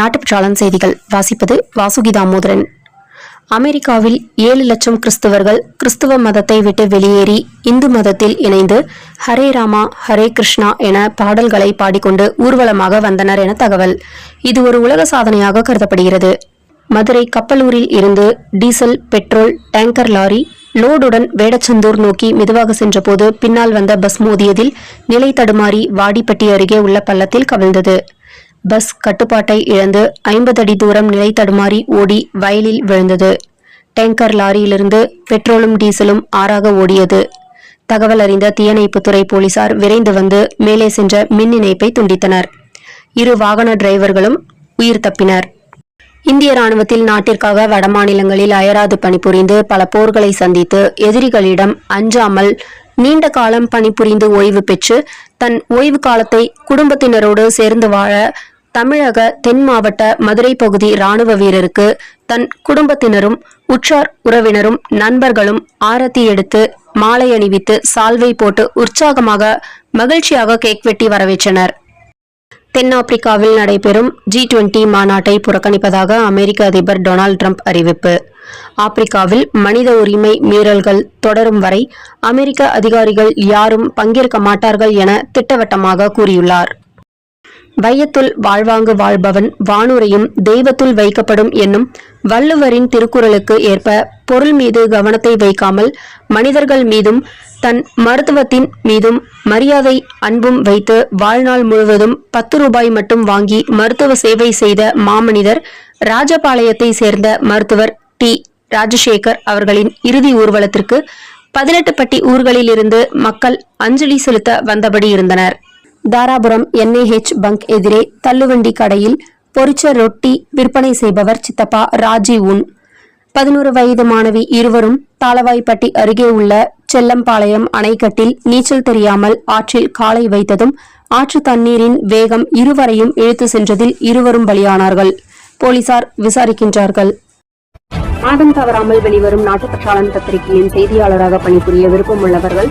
நாட்டுப்பற்றாளன் செய்திகள். வாசிப்பது வாசுகி தாமோதரன் அமெரிக்காவில் ஏழு லட்சம் கிறிஸ்தவர்கள் கிறிஸ்துவ மதத்தை விட்டு வெளியேறி இந்து மதத்தில் இணைந்து ஹரே ராமா ஹரே கிருஷ்ணா என பாடல்களை பாடிக்கொண்டு ஊர்வலமாக வந்தனர் என தகவல். இது ஒரு உலக சாதனையாக கருதப்படுகிறது. மதுரை கப்பலூரில் இருந்து டீசல் பெட்ரோல் டேங்கர் லாரி லோடுடன் வேடச்சந்தூர் நோக்கி மெதுவாக சென்றபோது பின்னால் வந்த பஸ் மோதியதில் நிலை தடுமாறி வாடிப்பட்டி அருகே உள்ள பள்ளத்தில் கவிழ்ந்தது. பஸ் கட்டுப்பாட்டை இழந்து ஐம்பது அடி தூரம் நிலை தடுமாறி ஓடி வயலில் விழுந்தது. டேங்கர் லாரியிலிருந்து பெட்ரோலும் டீசலும் ஆறாக ஓடியது. தகவல் அறிந்த தீயணைப்புத்துறை போலீசார் விரைந்து வந்து மேலே சென்ற மின் இணைப்பை துண்டித்தனர். இரு வாகன டிரைவர்களும் உயிர் தப்பினர். இந்திய ராணுவத்தில் நாட்டிற்காக வடமாநிலங்களில் அயராது பணிபுரிந்து பல போர்களை சந்தித்து எதிரிகளிடம் அஞ்சாமல் நீண்ட காலம் பணிபுரிந்து ஓய்வு பெற்று தன் ஓய்வு காலத்தை குடும்பத்தினரோடு சேர்ந்து வாழ தமிழக தென் மாவட்ட மதுரை பகுதி ராணுவ வீரருக்கு தன் குடும்பத்தினரும் உற்றார் உறவினரும் நண்பர்களும் ஆரத்தி எடுத்து மாலை அணிவித்து சால்வை போட்டு உற்சாகமாக மகிழ்ச்சியாக கேக் வெட்டி வரவேற்றனர். தென்னாப்பிரிக்காவில் நடைபெறும் ஜி டுவெண்டி மாநாட்டை புறக்கணிப்பதாக அமெரிக்க அதிபர் டொனால்ட் ட்ரம்ப் அறிவிப்பு. ஆப்பிரிக்காவில் மனித உரிமை மீறல்கள் தொடரும் வரை அமெரிக்க அதிகாரிகள் யாரும் பங்கேற்க மாட்டார்கள் என திட்டவட்டமாக கூறியுள்ளார். வையத்துள் வாழ்வாங்கு வாழ்பவன் வானுரையும் தெய்வத்துள் வைக்கப்படும் என்னும் வள்ளுவரின் திருக்குறளுக்கு ஏற்ப பொருள் மீது கவனத்தை வைக்காமல் மனிதர்கள் மீதும் தன் மருத்துவத்தின் மீதும் மரியாதை அன்பும் வைத்து வாழ்நாள் முழுவதும் பத்து ரூபாய் மட்டும் வாங்கி மருத்துவ சேவை செய்த மாமனிதர் ராஜபாளையத்தை சேர்ந்த மருத்துவர் டி. ராஜசேகர் அவர்களின் இறுதி ஊர்வலத்திற்கு பதினெட்டு பட்டி ஊர்களிலிருந்து மக்கள் அஞ்சலி செலுத்த வந்தபடி இருந்தனர். தாராபுரம் என்ஏஹெச் பங்க் எதிரே தள்ளுவண்டி கடையில் பொரிச்ச ரொட்டி விற்பனை செய்பவர் சித்தப்பா ராஜீவ் உன். பதினோரு வயது மாணவி இருவரும் தாளவாய்ப்பட்டி அருகே உள்ள செல்லம்பாளையம் அணைக்கட்டில் நீச்சல் தெரியாமல் ஆற்றில் காலை வைத்ததும் ஆற்று தண்ணீரின் வேகம் இருவரையும் இழுத்து சென்றதில் இருவரும் பலியானார்கள். போலீசார் விசாரிக்கின்றார்கள். மாதம் தவறாமல் வெளிவரும் நாட்டுப்பற்றாளன் பத்திரிகையின் செய்தியாளராக பணிபுரிய விருப்பம் உள்ளவர்கள்